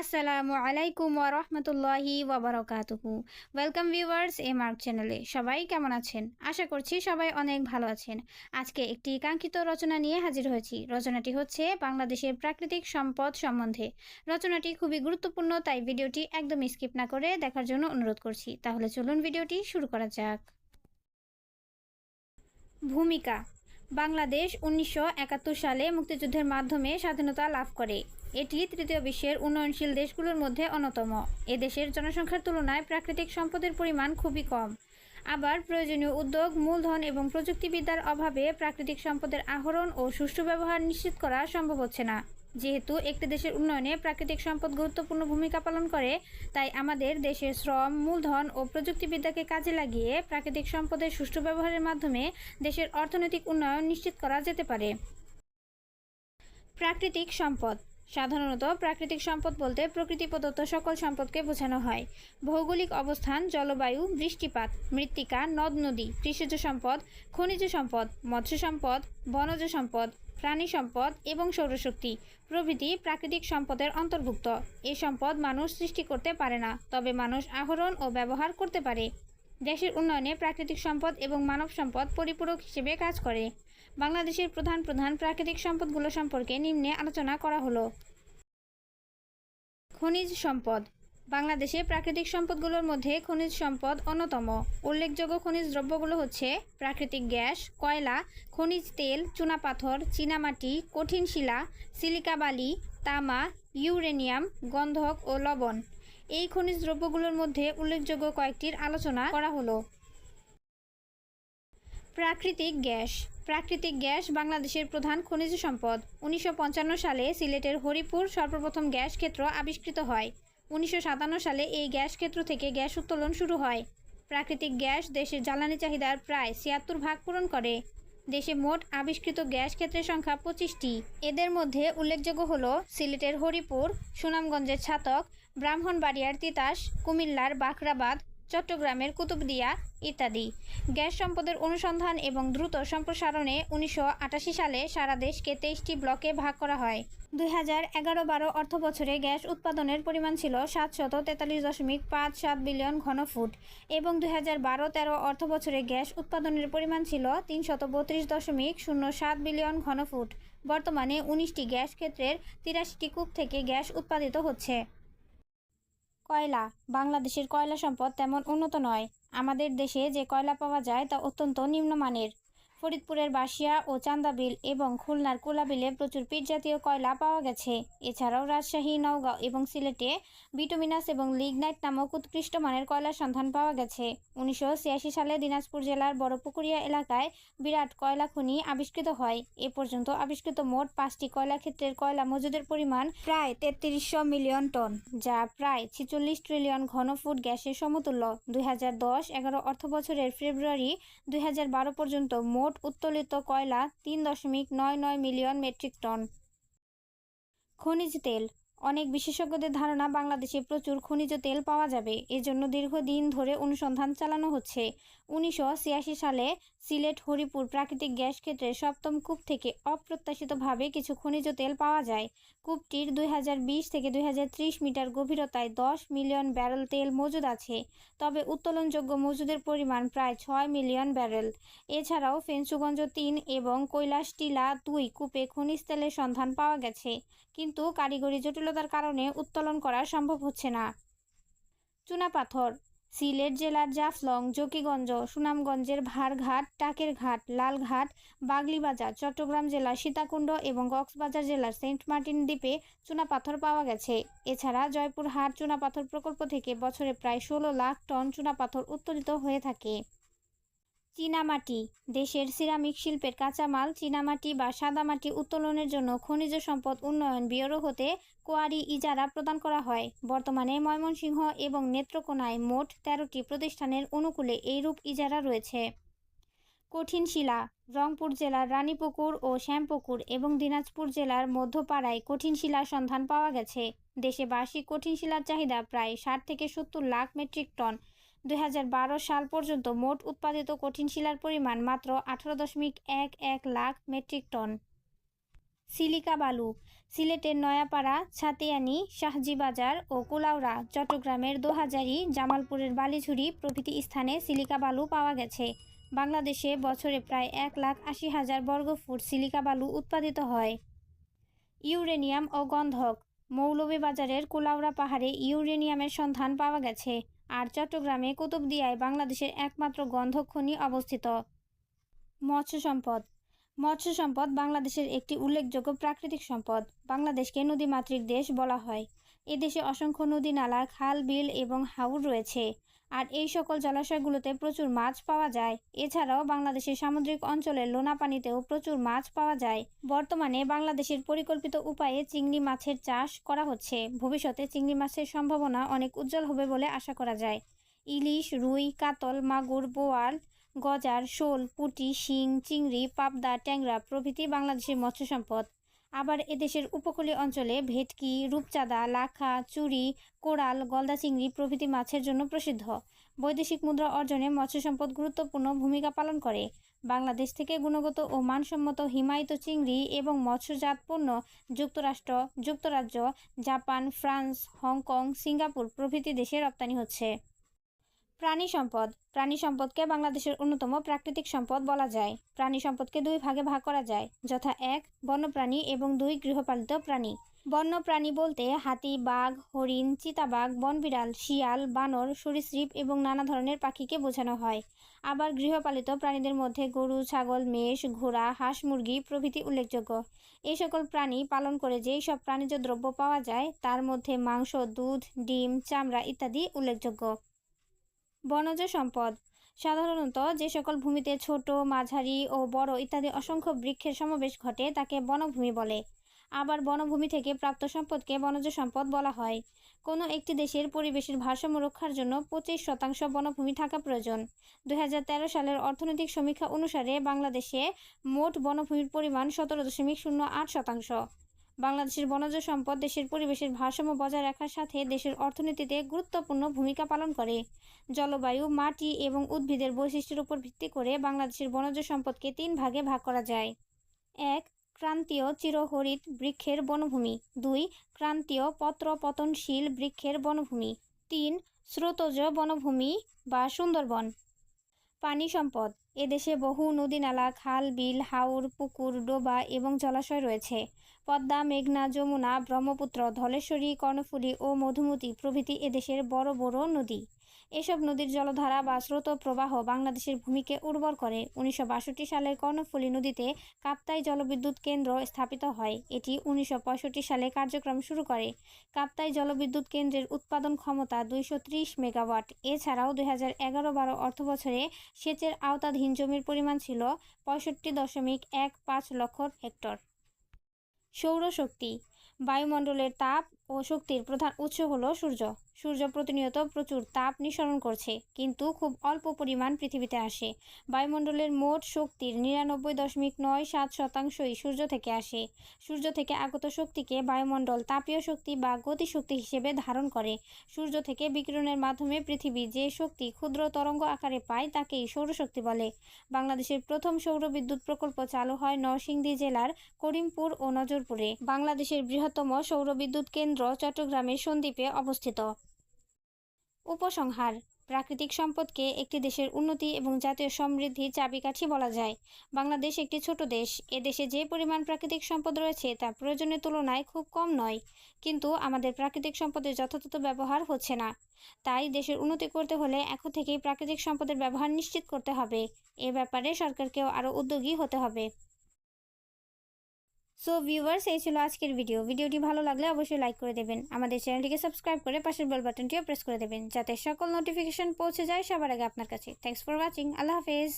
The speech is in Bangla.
আসসালামু আলাইকুম ওরহমতুল্লাহি ওবরাকাতুহু ওয়েলকাম ভিউয়ার্স এ মার্ক চ্যানেলে সবাই কেমন আছেন? আশা করছি সবাই অনেক ভালো আছেন। আজকে একটি কাঙ্ক্ষিত রচনা নিয়ে হাজির হয়েছি। রচনাটি হচ্ছে বাংলাদেশের প্রাকৃতিক সম্পদ সম্বন্ধে। রচনাটি খুবই গুরুত্বপূর্ণ, তাই ভিডিওটি একদম স্কিপ না করে দেখার জন্য অনুরোধ করছি। তাহলে চলুন ভিডিওটি শুরু করা যাক। ভূমিকা। বাংলাদেশ উনিশশো একাত্তর সালে মুক্তিযুদ্ধের মাধ্যমে স্বাধীনতা লাভ করে। এটি তৃতীয় বিশ্বের উন্নয়নশীল দেশগুলোর মধ্যে অন্যতম। এদেশের জনসংখ্যার তুলনায় প্রাকৃতিক সম্পদের পরিমাণ খুবই কম। আবার প্রয়োজনীয় উদ্যোগ, মূলধন এবং প্রযুক্তিবিদ্যার অভাবে প্রাকৃতিক সম্পদের আহরণ ও সুষ্ঠু ব্যবহার নিশ্চিত করা সম্ভব হচ্ছে না। যেহেতু একটি দেশের উন্নয়নে প্রাকৃতিক সম্পদ গুরুত্বপূর্ণ ভূমিকা পালন করে, তাই আমাদের দেশের শ্রম, মূলধন ও প্রযুক্তিবিদ্যাকে কাজে লাগিয়ে প্রাকৃতিক সম্পদের সুষ্ঠু ব্যবহারের মাধ্যমে দেশের অর্থনৈতিক উন্নয়ন নিশ্চিত করা যেতে পারে। প্রাকৃতিক সম্পদ সাধারণত প্রাকৃতিক সম্পদ বলতে প্রকৃতি প্রদত্ত সকল সম্পদকে বোঝানো হয়। ভৌগোলিক অবস্থান, জলবায়ু, বৃষ্টিপাত, মৃত্তিকা, নদ, নদী, কৃষিজ সম্পদ, খনিজ সম্পদ, মৎস্য সম্পদ, বনজ সম্পদ, প্রাণী সম্পদ এবং সৌরশক্তি প্রভৃতি প্রাকৃতিক সম্পদের অন্তর্ভুক্ত। এ সম্পদ মানুষ সৃষ্টি করতে পারে না, তবে মানুষ আহরণ ও ব্যবহার করতে পারে। দেশের উন্নয়নে প্রাকৃতিক সম্পদ এবং মানব সম্পদ পরিপূরক হিসেবে কাজ করে। বাংলাদেশের প্রধান প্রধান প্রাকৃতিক সম্পদগুলো সম্পর্কে নিম্নে আলোচনা করা হলো। খনিজ সম্পদ। বাংলাদেশে প্রাকৃতিক সম্পদগুলোর মধ্যে খনিজ সম্পদ অন্যতম। উল্লেখযোগ্য খনিজ দ্রব্যগুলো হচ্ছে প্রাকৃতিক গ্যাস, কয়লা, খনিজ তেল চুনাপাথর চীনামাটি কঠিন শিলা, সিলিকা বালি, তামা, ইউরেনিয়াম, গন্ধক ও লবণ। এই খনিজ দ্রব্যগুলোর মধ্যে উল্লেখযোগ্য কয়েকটির আলোচনা করা হলো। প্রাকৃতিক গ্যাস। প্রাকৃতিক গ্যাস বাংলাদেশের প্রধান খনিজ সম্পদ। উনিশশো পঞ্চান্ন সালে সিলেটের হরিপুর সর্বপ্রথম গ্যাস ক্ষেত্র আবিষ্কৃত হয়। উনিশশো সাতান্ন সালে এই গ্যাস ক্ষেত্র থেকে গ্যাস উত্তোলন শুরু হয়। প্রাকৃতিক গ্যাস দেশের জ্বালানি চাহিদার প্রায় ছিয়াত্তর ভাগ পূরণ করে। দেশে মোট আবিষ্কৃত গ্যাস ক্ষেত্রের সংখ্যা পঁচিশটি। এদের মধ্যে উল্লেখযোগ্য হল সিলেটের হরিপুর, সুনামগঞ্জের ছাতক, ব্রাহ্মণবাড়িয়ার তিতাস, কুমিল্লার বাখরাবাদ চট্টগ্রামের কুতুবদিয়া ইত্যাদি। গ্যাস সম্পদের অনুসন্ধান এবং দ্রুত সম্প্রসারণে উনিশশো আটাশি সালে সারা দেশকে তেইশটি ব্লকে ভাগ করা হয়। দুই হাজার এগারো বারো অর্থ বছরে গ্যাস উৎপাদনের পরিমাণ ছিল সাতশত তেতাল্লিশ দশমিক পাঁচ সাত বিলিয়ন ঘনফুট এবং দুই হাজার বারো তেরো অর্থ বছরে গ্যাস উৎপাদনের পরিমাণ ছিল তিনশত বত্রিশ দশমিক শূন্য সাত বিলিয়ন ঘনফুট। বর্তমানে উনিশটি গ্যাস ক্ষেত্রের তিরাশিটি কূপ থেকে গ্যাস উৎপাদিত হচ্ছে। কয়লা। বাংলাদেশের কয়লা সম্পদ তেমন উন্নত নয়। আমাদের দেশে যে কয়লা পাওয়া যায় তা অত্যন্ত নিম্নমানের। ফরিদপুরের বাসিয়া ও চান্দাবিল এবং খুলনার কুলাবিলে প্রচুর জাতীয় কয়লা পাওয়া গেছে। এছাড়াও রাজশাহী নওগাঁ এবং সিলেটে বিটুমিনাস এবং লিগনাইট নামক উৎকৃষ্ট মানের কয়লার সন্ধান পাওয়া গেছে। উনিশশো ছিয়াশি সালে দিনাজপুর জেলার বড়পুকুরিয়া এলাকায় বিরাট কয়লা খনি আবিষ্কৃত হয়। এ পর্যন্ত আবিষ্কৃত মোট পাঁচটি কয়লা ক্ষেত্রের কয়লা মজুদের পরিমাণ প্রায় তেত্রিশশো মিলিয়ন টন, যা প্রায় ছিচল্লিশ ট্রিলিয়ন ঘনফুট গ্যাসের সমতুল্য। দুই হাজার দশ এগারো অর্থ বছরের ফেব্রুয়ারি দুই হাজার বারো পর্যন্ত মোট উত্তোলিত কয়লা তিন দশমিক নয় নয় মিলিয়ন মেট্রিক টন। খনিজ তেল অনেক বিশেষজ্ঞদের ধারণা, বাংলাদেশে প্রচুর খনিজ তেল পাওয়া যাবে। এজন্য দীর্ঘদিন ধরে অনুসন্ধান চালানো হচ্ছে। উনিশশো ছিয়াশি সালে সিলেট, হরিপুর প্রাকৃতিক গ্যাস ক্ষেত্রে সপ্তম কূপ থেকে অপ্রত্যাশিতভাবে কিছু খনিজ তেল পাওয়া যায়। কূপটির দু হাজার বিশ থেকে দু হাজার ত্রিশ মিটার গভীরতায় দশ মিলিয়ন ব্যারেল তেল মজুদ আছে। তবে উত্তোলনযোগ্য মজুদের পরিমাণ প্রায় ছয় মিলিয়ন ব্যারেল। এছাড়াও ফেন্সুগঞ্জ তিন এবং কৈলাসটিলা দুই কূপে খনিজ তেলের সন্ধান পাওয়া গেছে। কিন্তু কারিগরি জটিলতার কারণে উত্তোলন করা সম্ভব হচ্ছে না। চুনাপাথর, সিলেট জেলার জাফলং, জকিগঞ্জ, সুনামগঞ্জের ভারঘাট টাকের ঘাট লালঘাট, বাগলিবাজার, চট্টগ্রাম জেলার সীতাকুণ্ড এবং কক্সবাজার জেলার সেন্ট মার্টিন দ্বীপে চুনাপাথর পাওয়া গেছে। এছাড়া জয়পুরহাট চুনাপাথর প্রকল্প থেকে বছরে প্রায় ষোলো লাখ টন চুনাপাথর উত্তোলিত হয়ে থাকে। চীনামাটি, দেশের সিরামিক শিল্পের কাঁচামাল, চীনামাটি বা সাদামাটি উত্তোলনের জন্য খনিজ সম্পদ উন্নয়ন ব্যুরো হতে কোয়ারি ইজারা প্রদান করা হয়। বর্তমানে ময়মনসিংহ এবং নেত্রকোনায় মোট তেরোটি প্রতিষ্ঠানের অনুকূলে এইরূপ ইজারা রয়েছে। কঠিন শিলা, রংপুর জেলার রানীপুকুর ও শ্যামপুকুর এবং দিনাজপুর জেলার মধ্যপাড়ায় কঠিন শিলার সন্ধান পাওয়া গেছে। দেশে বার্ষিক কঠিন শিলার চাহিদা প্রায় ষাট থেকে সত্তর লাখ মেট্রিক টন। দু হাজার বারো সাল পর্যন্ত মোট উৎপাদিত কঠিন শিলার পরিমাণ মাত্র আঠারো দশমিক এক এক লাখ মেট্রিক টন। সিলিকা বালু, সিলেটের নয়াপাড়া, ছাতিয়ানি, শাহজিবাজার ও কুলাউড়া, চট্টগ্রামের দোহাজারি, জামালপুরের বালিঝুড়ি প্রভৃতি স্থানে সিলিকা বালু পাওয়া গেছে। বাংলাদেশে বছরে প্রায় এক লাখ আশি হাজার বর্গফুট সিলিকা বালু উৎপাদিত হয়। ইউরেনিয়াম ও গন্ধক, মৌলভীবাজারের কুলাউড়া পাহাড়ে ইউরেনিয়ামের সন্ধান পাওয়া গেছে। আর চট্টগ্রামে কুতুবদিয়ায় বাংলাদেশের একমাত্র গন্ধ খনি অবস্থিত। মৎস্য সম্পদ। মৎস্য সম্পদ বাংলাদেশের একটি উল্লেখযোগ্য প্রাকৃতিক সম্পদ। বাংলাদেশকে নদীমাতৃক দেশ বলা হয়। এদেশে অসংখ্য নদী নালা খাল, বিল এবং হাউর রয়েছে। আর এই সকল জলাশয়গুলোতে প্রচুর মাছ পাওয়া যায়। এছাড়াও বাংলাদেশের সামুদ্রিক অঞ্চলের লোনা পানিতেও প্রচুর মাছ পাওয়া যায়। বর্তমানে বাংলাদেশের পরিকল্পিত উপায়ে চিংড়ি মাছের চাষ করা হচ্ছে। ভবিষ্যতে চিংড়ি মাছের সম্ভাবনা অনেক উজ্জ্বল হবে বলে আশা করা যায়। ইলিশ, রুই, কাতল, মাগুর, বোয়াল, গজার, শোল, পুঁটি, শিং, চিংড়ি, পাবদা, ট্যাংরা প্রভৃতি বাংলাদেশের মৎস্য সম্পদ। আবার এদেশের উপকূলীয় অঞ্চলে ভেটকি, রূপচাঁদা, লাখা, চুরি কোরাল গলদা চিংড়ি প্রভৃতি মাছের জন্য প্রসিদ্ধ। বৈদেশিক মুদ্রা অর্জনে মৎস্য সম্পদ গুরুত্বপূর্ণ ভূমিকা পালন করে। বাংলাদেশ থেকে গুণগত ও মানসম্মত হিমায়িত চিংড়ি এবং মৎস্যজাত পণ্য যুক্তরাষ্ট্র, যুক্তরাজ্য, জাপান, ফ্রান্স, হংকং, সিঙ্গাপুর প্রভৃতি দেশে রপ্তানি হচ্ছে। প্রাণী সম্পদ। প্রাণী সম্পদকে বাংলাদেশের অন্যতম প্রাকৃতিক সম্পদ বলা যায়। প্রাণী সম্পদকে দুই ভাগে ভাগ করা যায়, যথা এক, বন্যপ্রাণী এবং দুই, গৃহপালিত প্রাণী। বন্যপ্রাণী বলতে হাতি, বাঘ, হরিণ, চিতাবাঘ, বনবিড়াল, শিয়াল, বানর, সরীসৃপ এবং নানা ধরনের পাখিকে বোঝানো হয়। আবার গৃহপালিত প্রাণীদের মধ্যে গরু, ছাগল, মেষ, ঘোড়া, হাঁস, মুরগি প্রভৃতি উল্লেখযোগ্য। এই সকল প্রাণী পালন করে যেই সব প্রাণীজ দ্রব্য পাওয়া যায়, তার মধ্যে মাংস, দুধ, ডিম, চামড়া ইত্যাদি উল্লেখযোগ্য। বনজ সম্পদ। সাধারণত যে সকল ভূমিতে ছোট, মাঝারি ও বড় ইত্যাদি অসংখ্য বৃক্ষের সমাবেশ ঘটে তাকে বনভূমি বলে। আবার বনভূমি থেকে প্রাপ্ত সম্পদকে বনজ সম্পদ বলা হয়। কোনো একটি দেশের পরিবেশের ভারসাম্য রক্ষার জন্য পঁচিশ শতাংশ বনভূমি থাকা প্রয়োজন। দুই হাজার তেরো সালের অর্থনৈতিক সমীক্ষা অনুসারে বাংলাদেশে মোট বনভূমির পরিমাণ সতেরো দশমিক শূন্য আট শতাংশ। বাংলাদেশের বনজ সম্পদ দেশের পরিবেশের ভারসাম্য বজায় রাখার সাথে দেশের অর্থনীতিতে গুরুত্বপূর্ণ ভূমিকা পালন করে। জলবায়ু, মাটি এবং উদ্ভিদের বৈশিষ্ট্যের উপর ভিত্তি করে বাংলাদেশের বনজ সম্পদকে তিন ভাগে ভাগ করা যায়। এক, ক্রান্তীয় চিরহরিত বৃক্ষের বনভূমি। দুই, ক্রান্তীয় পত্র পতনশীল বৃক্ষের বনভূমি। তিন, স্রোতজ বনভূমি বা সুন্দরবন। পানি সম্পদ। এদেশে বহু নদীনালা খাল, বিল, হাওর, পুকুর, ডোবা এবং জলাশয় রয়েছে। পদ্মা, মেঘনা, যমুনা, ব্রহ্মপুত্র, ধলেশ্বরী, কর্ণফুলী ও মধুমতি প্রভৃতি এদেশের বড় বড় নদী। এসব নদীর জলধারা বা স্রোত প্রবাহ বাংলাদেশের ভূমিকে উর্বর করে। উনিশশো সালের কর্ণফুলী নদীতে কাপ্তাই জলবিদ্যুৎ কেন্দ্র স্থাপিত হয়। এটি উনিশশো পঁয়ষট্টি সালে কার্যক্রম শুরু করে। কাপ্তাই জলবিদ্যুৎ কেন্দ্রের উৎপাদন ক্ষমতা দুইশো ত্রিশ মেগাওয়াট। এছাড়াও দুই হাজার এগারো বারো অর্থবছরে সেচের আওতাধীন জমির পরিমাণ ছিল পঁয়ষট্টি দশমিক এক পাঁচ লক্ষ হেক্টর। সৌরশক্তি, বায়ুমণ্ডলের তাপ ও শক্তির প্রধান উৎস হল সূর্য। সূর্য প্রতিনিয়ত প্রচুর তাপ নিঃসরণ করছে, কিন্তু খুব অল্প পরিমাণ পৃথিবীতে আসে। বায়ুমণ্ডলের মোট শক্তির নিরানব্বই দশমিক নয় সাত শতাংশই সূর্য থেকে আসে। সূর্য থেকে আগত শক্তিকে বায়ুমণ্ডল তাপীয় শক্তি বা গতিশক্তি হিসেবে ধারণ করে। সূর্য থেকে বিকিরণের মাধ্যমে পৃথিবী যে শক্তি ক্ষুদ্র তরঙ্গ আকারে পায় তাকেই সৌরশক্তি বলে। বাংলাদেশের প্রথম সৌর বিদ্যুৎ প্রকল্প চালু হয় নরসিংদী জেলার করিমপুর ও নজরপুরে। বাংলাদেশের বৃহত্তম সৌর বিদ্যুৎ কেন্দ্র চট্টগ্রামের সন্দ্বীপে অবস্থিত। উপসংহার। প্রাকৃতিক সম্পদকে একটি দেশের উন্নতি এবং জাতীয় সমৃদ্ধির চাবিকাঠি বলা যায়। বাংলাদেশ একটি ছোট দেশ। এ দেশে যে পরিমাণ প্রাকৃতিক সম্পদ রয়েছে তা প্রয়োজনের তুলনায় খুব কম নয়। কিন্তু আমাদের প্রাকৃতিক সম্পদের যথাযথ ব্যবহার হচ্ছে না। তাই দেশের উন্নতি করতে হলে এখন থেকেই প্রাকৃতিক সম্পদের ব্যবহার নিশ্চিত করতে হবে। এ ব্যাপারে সরকারকেও আরও উদ্যোগী হতে হবে। সো ভিউয়ার্স এই ছিল আজকের ভিডিও ভিডিওটি ভালো লাগলে অবশ্যই লাইক করে দেবেন। আমাদের চ্যানেলটিকে সাবস্ক্রাইব করে পাশের বেল বাটনটিও প্রেস করে দেবেন, যাতে সকল নোটিফিকেশন পৌঁছে যায় সবার আগে আপনার কাছে। থ্যাংকস ফর ওয়াচিং আল্লাহ হাফেজ।